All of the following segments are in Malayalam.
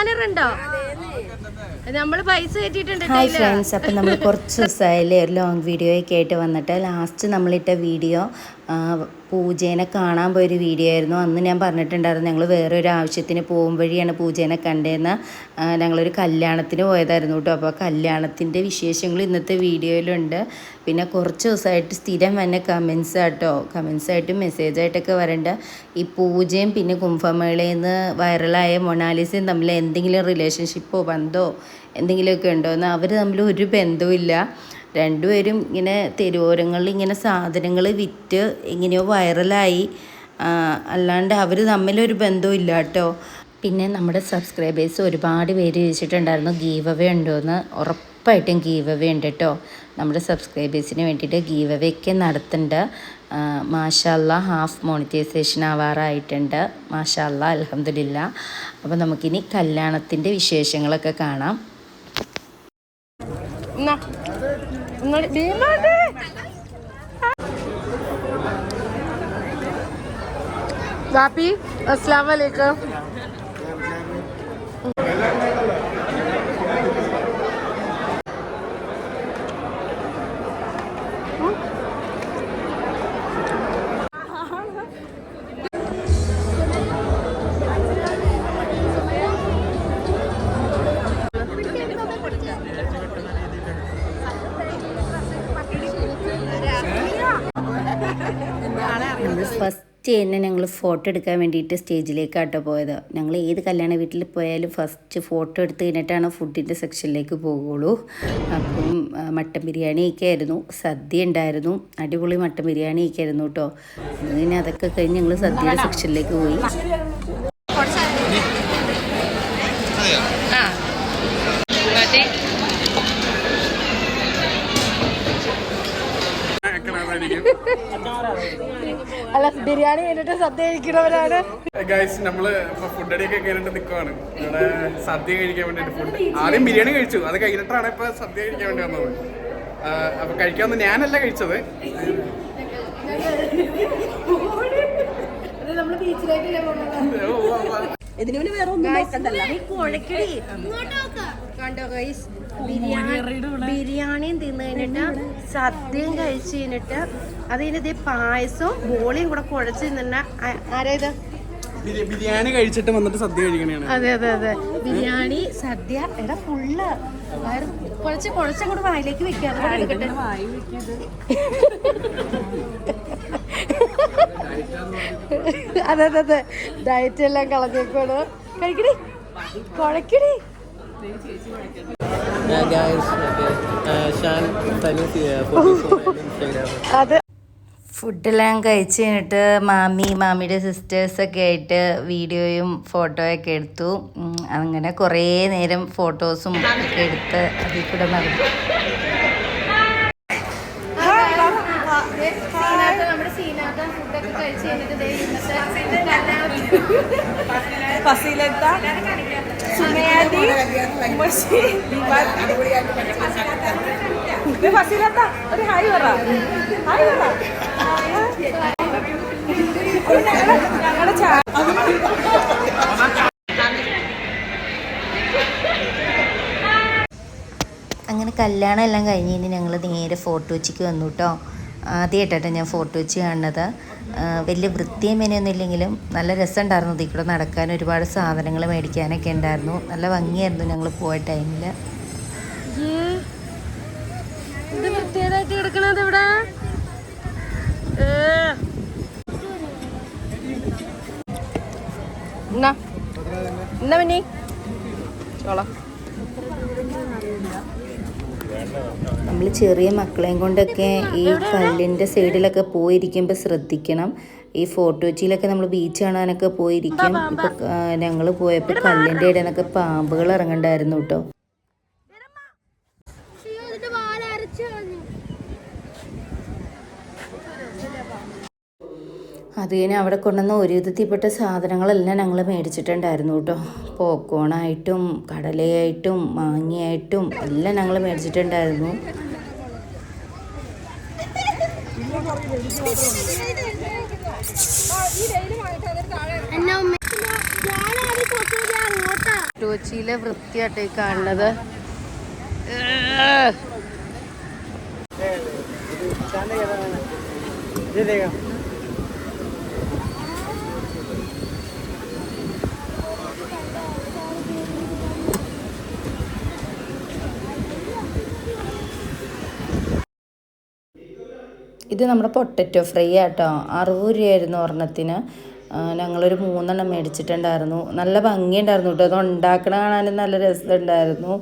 സ്കാനർ ഉണ്ടോ നമ്മൾ പൈസ ഹായ് ഫ്രണ്ട്സ് അപ്പം നമ്മൾ കുറച്ച് ദിവസമായാലേ ഒരു ലോങ് വീഡിയോ ഒക്കെ ആയിട്ട് വന്നിട്ട്. ലാസ്റ്റ് നമ്മളിട്ട വീഡിയോ പൂജേനെ കാണാൻ പോയൊരു വീഡിയോ ആയിരുന്നു. അന്ന് ഞാൻ പറഞ്ഞിട്ടുണ്ടായിരുന്നു ഞങ്ങൾ വേറെ ഒരു ആവശ്യത്തിന് പോകും വഴിയാണ് പൂജേനെ കണ്ടതെന്ന് ഞങ്ങളൊരു കല്യാണത്തിന് പോയതായിരുന്നു കേട്ടോ. അപ്പോൾ കല്യാണത്തിന്റെ വിശേഷങ്ങൾ ഇന്നത്തെ വീഡിയോയിലുണ്ട്. പിന്നെ കുറച്ച് ദിവസമായിട്ട് സ്ഥിരം തന്നെ കമൻസ് ആട്ടോ. കമൻസ് മെസ്സേജ് മെസ്സേജായിട്ടൊക്കെ വരണ്ട. ഈ പൂജയും പിന്നെ കുംഭമേളയിൽ നിന്ന് വൈറലായ മൊണാലിസയും തമ്മിൽ എന്തെങ്കിലും റിലേഷൻഷിപ്പോ ബന്ധമോ എന്തെങ്കിലുമൊക്കെ ഉണ്ടോ എന്ന് അവർ തമ്മിൽ ഒരു ബന്ധവുമില്ല. രണ്ടുപേരും ഇങ്ങനെ തെരുവോരങ്ങളിൽ ഇങ്ങനെ സാധനങ്ങൾ വിറ്റ് എങ്ങനെയോ വൈറലായി. അല്ലാണ്ട് അവർ തമ്മിലൊരു ബന്ധവും ഇല്ല കേട്ടോ. പിന്നെ നമ്മുടെ സബ്സ്ക്രൈബേഴ്സ് ഒരുപാട് പേര് ചോദിച്ചിട്ടുണ്ടായിരുന്നു ഗീവ് അവേ ഉണ്ടോയെന്ന് ഉറപ്പായിട്ടും ഗീവ് അവേ ഉണ്ട് കേട്ടോ. നമ്മുടെ സബ്സ്ക്രൈബേഴ്സിന് വേണ്ടിയിട്ട് ഗീവ് അവേ ഒക്കെ നടത്തുന്നുണ്ട്. മാഷല്ല ഹാഫ് മോണിറ്റൈസേഷൻ ആവാറായിട്ടുണ്ട്. മാഷല്ല അലഹമില്ല അപ്പോൾ നമുക്കിനി കല്യാണത്തിന്റെ വിശേഷങ്ങളൊക്കെ കാണാം. ഇങ്ങോട്ട് ഭീമാണ്ട്. വാപ്പി അസ്ലാം വലൈക്കും ഫസ്റ്റ് തന്നെ ഞങ്ങൾ ഫോട്ടോ എടുക്കാൻ വേണ്ടിയിട്ട് സ്റ്റേജിലേക്കാട്ടോ പോയത്. ഞങ്ങൾ ഏത് കല്യാണ വീട്ടിൽ പോയാലും ഫസ്റ്റ് ഫോട്ടോ എടുത്ത് കഴിഞ്ഞിട്ടാണ് ഫുഡിന്റെ സെക്ഷനിലേക്ക് പോകുള്ളൂ അപ്പം മട്ടൻ ബിരിയാണി ബിരിയാണിയൊക്കെ ആയിരുന്നു സദ്യ ഉണ്ടായിരുന്നു. അടിപൊളി മട്ടൻ ബിരിയാണി ബിരിയാണിയൊക്കെ ആയിരുന്നു കേട്ടോ പിന്നെ അതൊക്കെ കഴിഞ്ഞ് ഞങ്ങൾ സദ്യയുടെ സെക്ഷനിലേക്ക് പോയി. ബിരിയാണി കഴിഞ്ഞിട്ട് സദ്യ കഴിക്കുന്നവരാണ്. ഗൈസ് നമ്മൾ ഫുഡ് അടിയൊക്കെ കഴിഞ്ഞിട്ട് നിൽക്കുവാണ് ഇവിടെ സദ്യ കഴിക്കാൻ വേണ്ടിട്ട് ഫുഡ് ആദ്യം ബിരിയാണി കഴിച്ചു. അത് കഴിഞ്ഞിട്ടാണ് ഇപ്പൊ സദ്യ കഴിക്കാൻ വേണ്ടി വന്നത്. അപ്പൊ കഴിക്കാന്ന് ഞാനല്ല കഴിച്ചത്. ഇതിനു വേറെ ഒന്നും കണ്ടോ ഗൈസ് ബിരിയാണിയും തിന്നു കഴിഞ്ഞിട്ട് സദ്യയും കഴിച്ചു കഴിഞ്ഞിട്ട് അത് കഴിഞ്ഞിട്ട് പായസവും ബോളിയും കൂടെ കുഴച്ച് തിന്നിട്ട് ആരേത് ബിരിയാണി കഴിച്ചിട്ട് വന്നിട്ട് സദ്യ കഴിക്കണേ അതെ അതെ അതെ. ബിരിയാണി സദ്യ എടാ ഫുള്ള്. കുഴച്ച് കുറച്ച് കൂടെ വായിലേക്ക് വെക്കാതെ എടുക്കട്ടെ. അതെ അതെ അതെ. ഡയറ്റ് എല്ലാം കളഞ്ഞേക്കോട് കഴിക്കടി. കുഴക്കടി. അതെ. ഫുഡെല്ലാം കഴിച്ച് കഴിഞ്ഞിട്ട് മാമി മാമിയുടെ സിസ്റ്റേഴ്സൊക്കെ ആയിട്ട് വീഡിയോയും ഫോട്ടോയൊക്കെ എടുത്തു. അങ്ങനെ കുറേ നേരം ഫോട്ടോസും ഒക്കെ എടുത്ത് അതിൽ കൂടെ നടന്നു. ഫുഡൊക്കെ കഴിച്ച് കഴിഞ്ഞിട്ട് ദേ ഇന്നത്തെ കല്യാണത്തിന് ഫസീലത്ത സുമയാദി ഉമ്മശി ഇത് ഫസീലത്ത ഒരു ഹായ് പറ. ഹായ് പറ. ഞങ്ങളുടെ ചാ അങ്ങനെ കല്യാണം എല്ലാം കഴിഞ്ഞ് കഴിഞ്ഞ് ഞങ്ങൾ നേരെ ഫോട്ടോ വെച്ചിക്ക് വന്നു കേട്ടോ. ആദ്യമായിട്ടാട്ടോ ഞാൻ ഫോട്ടോ വെച്ച് കാണുന്നത്. വലിയ വൃത്തിയും നല്ല രസമുണ്ടായിരുന്നു ഇതിൽ കൂടെ നടക്കാൻ. ഒരുപാട് സാധനങ്ങൾ മേടിക്കാനൊക്കെ ഉണ്ടായിരുന്നു. നല്ല ഭംഗിയായിരുന്നു ഞങ്ങൾ പോയ ടൈമിൽ എന്നാ? പിന്നെ ചോളാം. നമ്മൾ ചെറിയ മക്കളെയും കൊണ്ടൊക്കെ ഈ കല്ലിന്റെ സൈഡിലൊക്കെ പോയിരിക്കുമ്പോൾ ശ്രദ്ധിക്കണം. ഈ ഫോർട്ട് കൊച്ചിയിലൊക്കെ നമ്മൾ ബീച്ച് കാണാനൊക്കെ പോയിരിക്കും. ഇപ്പോൾ ഞങ്ങൾ പോയപ്പോൾ കല്ലിന്റെ ഇടയിൽ നിന്നൊക്കെ പാമ്പുകൾ ഇറങ്ങണ്ടായിരുന്നു കേട്ടോ. അത് കഴിഞ്ഞ് അവിടെ കൊണ്ടുവന്ന ഒരു വിധത്തിൽപ്പെട്ട സാധനങ്ങളെല്ലാം ഞങ്ങൾ മേടിച്ചിട്ടുണ്ടായിരുന്നു കേട്ടോ. പോപ്കോണായിട്ടും കടലയായിട്ടും മാങ്ങയായിട്ടും എല്ലാം ഞങ്ങൾ മേടിച്ചിട്ടുണ്ടായിരുന്നു. കൊച്ചിയിലെ വൃത്തിയായിട്ട് കാണുന്നത്. ഇത് നമ്മുടെ പൊട്ടറ്റോ ഫ്രൈ ആട്ടോ. അറുപത് രൂപയായിരുന്നു ഒരെണ്ണത്തിന്. ഞങ്ങളൊരു മൂന്നെണ്ണം മേടിച്ചിട്ടുണ്ടായിരുന്നു. നല്ല ഭംഗിയുണ്ടായിരുന്നു കേട്ടോ. അത് ഉണ്ടാക്കണ കാണാനും നല്ല രസമുണ്ടായിരുന്നു.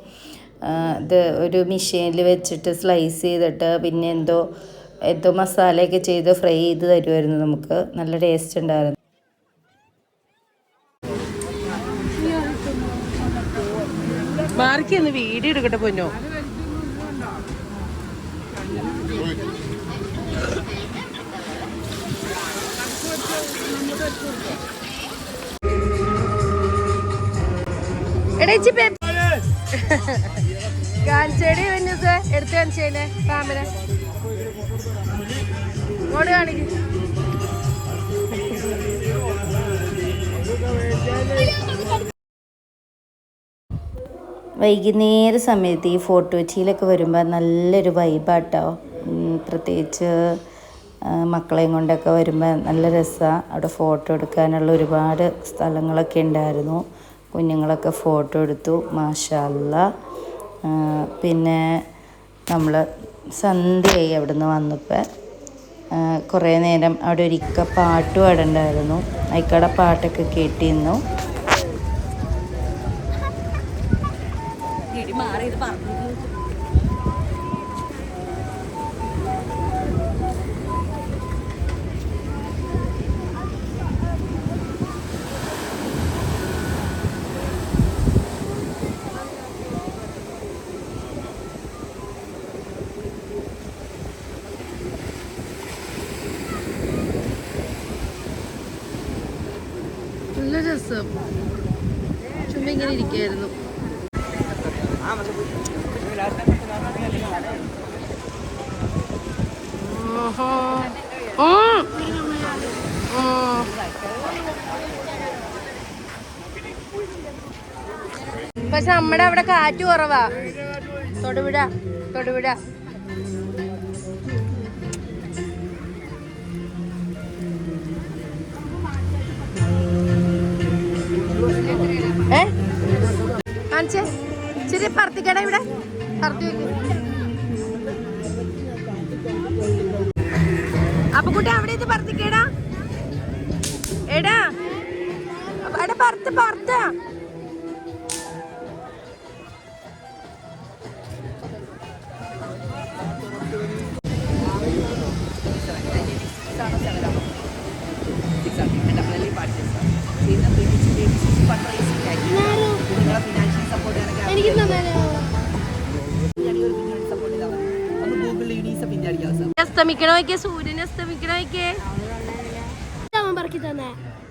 ഇത് ഒരു മെഷീനിൽ വെച്ചിട്ട് സ്ലൈസ് ചെയ്തിട്ട് പിന്നെ എന്തോ എന്തോ മസാലയൊക്കെ ചെയ്ത് ഫ്രൈ ചെയ്ത് തരുമായിരുന്നു നമുക്ക്. നല്ല ടേസ്റ്റ് ഉണ്ടായിരുന്നു. മാർക്ക് വീഡിയോ എടുക്കട്ടെ പൊന്നോ? കാണിച്ചേടി വന്യൂസ് എടുത്ത് കാണിച്ചേനെ പാമ്പിനെ ഇങ്ങോട്ട് കാണിക്കും. വൈകുന്നേര സമയത്ത് ഈ ഫോട്ടോ കൊച്ചിയിലൊക്കെ വരുമ്പോൾ നല്ലൊരു വൈബാട്ടോ പ്രത്യേകിച്ച് മക്കളെയും കൊണ്ടൊക്കെ വരുമ്പോൾ നല്ല രസമാണ് അവിടെ ഫോട്ടോ എടുക്കാനുള്ള ഒരുപാട് സ്ഥലങ്ങളൊക്കെ ഉണ്ടായിരുന്നു. കുഞ്ഞുങ്ങളൊക്കെ ഫോട്ടോ എടുത്തു മാഷല്ല. പിന്നെ നമ്മൾ സന്ധ്യയായി അവിടെ നിന്ന് വന്നപ്പോൾ കുറേ നേരം അവിടെ ഒരിക്ക പാട്ട് അവിടെ ഉണ്ടായിരുന്നു അയക്കടെ പാട്ടൊക്കെ കേട്ടിരുന്നു. നല്ല രസം. ചുമ്മാ ഇങ്ങനെ ഇരിക്കായിരുന്നു പക്ഷെ നമ്മടെ അവിടെ കാറ്റ് കുറവാ. തൊടുപുഴ തൊടുപുഴ. ഇച്ചിരി പറത്തിക്കട ഇവിടെ. അപ്പൊ കുട്ടി അവിടെ ഇത് പറത്തിക്കേടാ എടാ. അവിടെ പറത്ത് പറത്ത അസ്തമിക്കണ നോക്കിയേ സൂര്യൻ അസ്തമിക്കണ നോക്കിയേ അവൻ പറക്കി തന്നെ.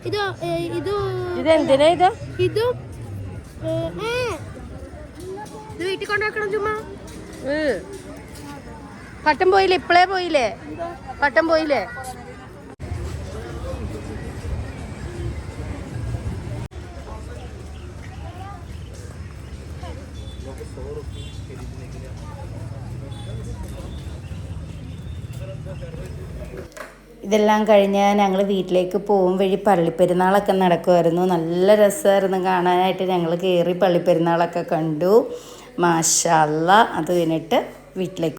ഇത് ഇത് ഇത് എന്തിനാ ഇത്? ഇതും. ഇത് വീട്ടിൽ കൊണ്ടുവെക്കണം ചുമ്മാ. പട്ടം പോയില്ലേ? ഇപ്പളേ പോയില്ലേ? പട്ടം പോയില്ലേ? ഇതെല്ലാം കഴിഞ്ഞ് ഞങ്ങൾ വീട്ടിലേക്ക് പോകും വഴി പള്ളിപ്പെരുന്നാളൊക്കെ നടക്കുമായിരുന്നു നല്ല രസമായിരുന്നു കാണാനായിട്ട്. ഞങ്ങൾ കയറി പള്ളിപ്പെരുന്നാളൊക്കെ കണ്ടു. മാഷല്ല അത് കഴിഞ്ഞിട്ട് വീട്ടിലേക്ക്